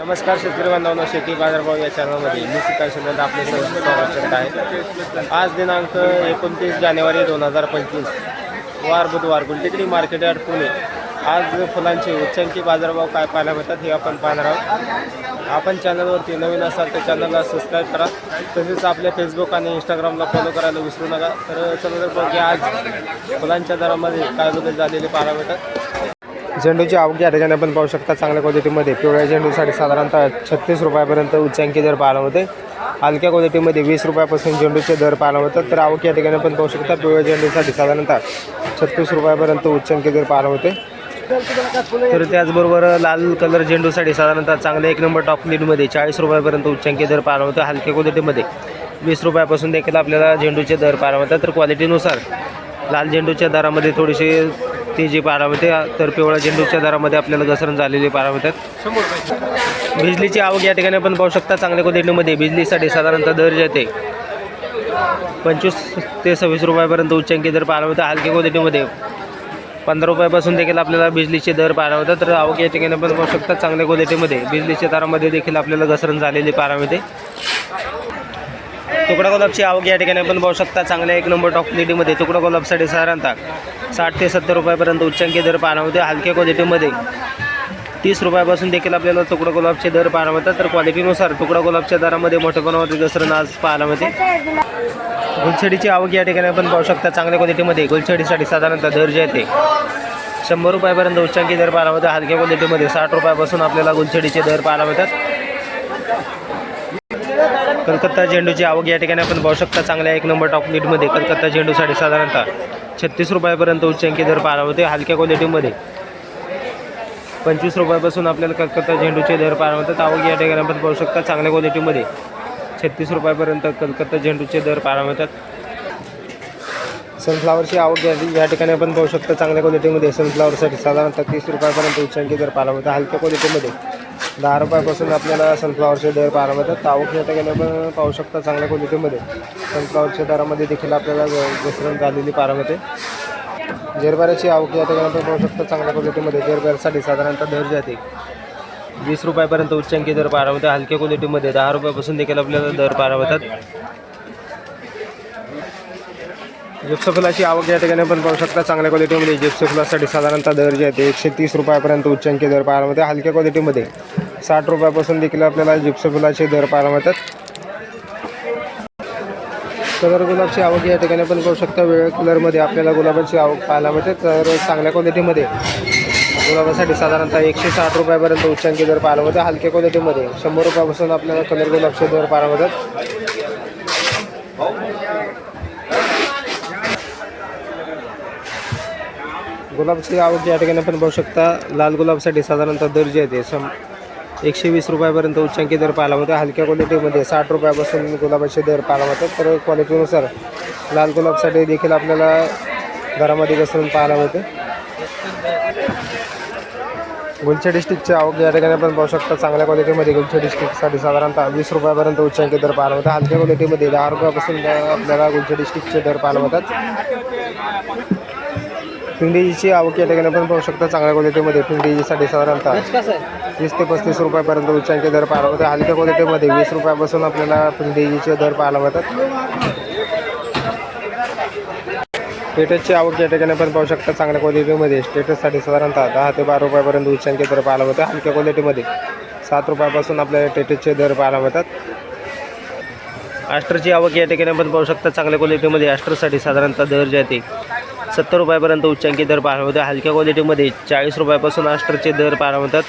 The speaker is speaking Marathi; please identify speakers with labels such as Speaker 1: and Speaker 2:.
Speaker 1: नमस्कार शेतकरी बांधवांनो शेती बाजारभाव या चॅनलमध्ये मी सिकाशनंद आपले स्वागत करत आहे. आज दिनांक एकोणतीस जानेवारी दोन हजार पंचवीस वार बुधवार गुलटेकडी मार्केट यार्ड पुणे. आज फुलांचे उच्चांकी बाजारभाव काय पाहायला मिळतात हे आपण पाहणार आहोत. आपण चॅनलवरती नवीन असाल तर चॅनलला सबस्क्राईब करा. तसेच आपल्या फेसबुक आणि इंस्टाग्रामला फॉलो करायला विसरू नका. तर चला तर बघूया आज फुलांच्या दरामध्ये काय बदल झालेले पाहायला मिळतात. झेंडूची आवक या ठिकाणी आपण पाहू शकता चांगल्या क्वालिटीमध्ये पिवळ्या झेंडूसाठी साधारणतः छत्तीस रुपयापर्यंत उच्चांकी दर पाहायला होते हलक्या क्वालिटीमध्ये वीस रुपयापासून झेंडूचे दर पाहायला होतात तर आवक या ठिकाणी आपण पाहू शकता पिवळ्या झेंडूसाठी साधारणतः छत्तीस रुपयापर्यंत उच्चांकी दर पाहायला होते तर त्याचबरोबर लाल कलर झेंडूसाठी साधारणतः चांगले एक नंबर टॉप लीडमध्ये चाळीस रुपयापर्यंत उच्चांकी दर पाहायला होतं हलक्या क्वालिटीमध्ये वीस रुपयापासून देखील आपल्याला झेंडूचे दर पाहायला होतात तर क्वालिटीनुसार लाल झेंडूच्या दरामध्ये थोडीशी तेजी पाहायला मिळते तर पिवळ्या झेंडूच्या दरामध्ये आपल्याला घसरण झालेली मिळतात बिजलीची आवक या ठिकाणी आपण पाहू शकता चांगल्या क्वालिटीमध्ये बिजलीसाठी साधारणतः दर जे ते पंचवीस ते सव्वीस रुपयापर्यंत उच्चांकी दर पाहायला मिळतं हलक्या क्वालिटीमध्ये. पंधरा रुपयापासून देखील आपल्याला बिजलीचे दर पाहायला मिळतात तर आवक या ठिकाणी आपण पाहू शकता चांगल्या क्वालिटीमध्ये बिजलीच्या दरामध्ये देखील आपल्याला घसरण झालेली पाहायला मिळते तुकडा गुलाबची आवक या ठिकाणी आपण पाहू शकता. चांगल्या एक नंबर टॉप क्वालिटीमध्ये तुकडा गुलाबसाठी साधारणतः साठ ते सत्तर रुपयापर्यंत उच्चांकी दर पाहायला होते हलक्या क्वालिटीमध्ये तीस रुपयापासून देखील आपल्याला तुकडा गुलाबचे दर पाहायला मिळतात. तर क्वालिटीनुसार तुकडा गुलाबच्या दरामध्ये मोठ्या प्रमाणावर घसरण आज पाहायला मिळते. गुलछडीची आवक या ठिकाणी आपण पाहू शकता. चांगल्या क्वालिटीमध्ये गुलछडीसाठी साधारणतः दर जे आहे ते. शंभर रुपयापर्यंत उच्चांकी दर पाहायला मिळतात हलक्या क्वालिटीमध्ये साठ रुपयापासून आपल्याला गुलछडीचे दर पाहायला मिळतात. कलकत्ता झेंडूची आवक या ठिकाणी आपण पाहू शकता. चांगल्या एक नंबर टॉप लीडमध्ये कलकत्ता झेंडूसाठी साधारणतः छत्तीस रुपयापर्यंत उच्चांकी दर पाहायला होते. हलक्या क्वालिटीमध्ये पंचवीस रुपयापासून आपल्याला कलकत्ता झेंडूचे दर पाहायला होतात. आवक या ठिकाणी आपण पाहू शकता. चांगल्या क्वालिटीमध्ये छत्तीस रुपयापर्यंत कलकत्ता झेंडूचे दर पाहायला मिळतात. सनफ्लावरची आवक या या ठिकाणी आपण पाहू शकता. चांगल्या क्वालिटीमध्ये सनफ्लावरसाठी साधारणतः तीस रुपयापर्यंत उच्चांकी दर पाहायला होता हलक्या क्वालिटीमध्ये दहा रुपयापासून आपल्याला सनफ्लावरचे दर बारा मिळतात आवक या गेलं पण पाहू शकता चांगल्या क्वालिटीमध्ये सनफ्लावरच्या दरामध्ये देखील आपल्याला घसरण झालेली पारा मिळते जेरबाऱ्याची आवक या ठिकाणी आपण पाहू शकता चांगल्या क्वालिटीमध्ये जेरबाऱ्यासाठी साधारणतः दर जाते वीस रुपयापर्यंत उच्चांकी दर पारा होते. हलक्या क्वालिटीमध्ये दहा रुपयापासून देखील आपल्याला दर पारा होतात. जिप्सफुलाची आवक या ठिकाणी आपण पाहू शकता चांगल्या क्वालिटीमध्ये जिप्सफुलासाठी साधारणतः दर जे आहे ते एकशे तीस रुपयापर्यंत उच्चांकी दर पारा होते. हलक्या क्वालिटीमध्ये साठ रुपयापासून देखील आपल्याला जिप्सफुलाचे दर पाहायला मिळतात. कलर गुलाबची आवक या ठिकाणी पण पाहू शकता. वेगळ्या कलरमध्ये आपल्याला गुलाबाची आवक पाहायला मिळते. तर चांगल्या क्वालिटीमध्ये गुलाबासाठी साधारणतः एकशे साठ रुपयापर्यंत उच्चांकी दर पाहायला मिळतात. हलक्या क्वालिटीमध्ये शंभर रुपयापासून आपल्याला कलर गुलाबचे दर पाहायला मिळतात. गुलाबची आवक या ठिकाणी आपण पाहू शकता. लाल गुलाबसाठी साधारणतः दर जे आहे ते सम एकशे वीस रुपयापर्यंत उच्चांकी दर पाहायला मिळतो. हलक्या क्वालिटीमध्ये साठ रुपयापासून गुलाबाचे दर पाहायला मिळतात. तर क्वालिटीनुसार लाल गुलाबसाठी देखील आपल्याला घरामध्ये घसरून पाहायला मिळते. गुलछडी स्टिकची आवक या ठिकाणी आपण पाहू शकता चांगल्या क्वालिटीमध्ये गुलछडी डिस्ट्रिक्टसाठी साधारणतः वीस रुपयापर्यंत उच्चांकी दर पाहायला मिळतात. हलक्या क्वालिटीमध्ये दहा रुपयापासून आपल्याला गुलछडी डिस्ट्रिक्टचे दर पाहायला मिळतात. पिंडीची आवक या ठिकाणी आपण पाहू शकता चांगल्या क्वालिटीमध्ये पिंडीसाठी साधारणतः तीस ते पस्तीस रुपयापर्यंत उच्चांकी दर पाहायला मिळतात. हलक्या क्वालिटीमध्ये वीस रुपयापासून आपल्याला पिंडीचे दर पाहायला मिळतात. स्टेटसची आवक या ठिकाणी आपण पाहू शकता चांगल्या क्वालिटीमध्ये स्टेटससाठी साधारणतः दहा ते बारा रुपयापर्यंत उच्चांकी दर पाहायला मिळतात. हलक्या क्वालिटीमध्ये सात रुपयापासून आपल्याला टेटसचे दर पाहायला मिळतात. आस्टरची आवक या ठिकाणी आपण पाहू शकता चांगल्या क्वालिटीमध्ये आस्टरसाठी साधारणतः दर जे आहे ते सत्तर रुपयापर्यंत उच्चांकी दर पाहायला मिळतात हलक्या क्वालिटीमध्ये चाळीस रुपयापासून अष्टरचे दर पाहायला होतात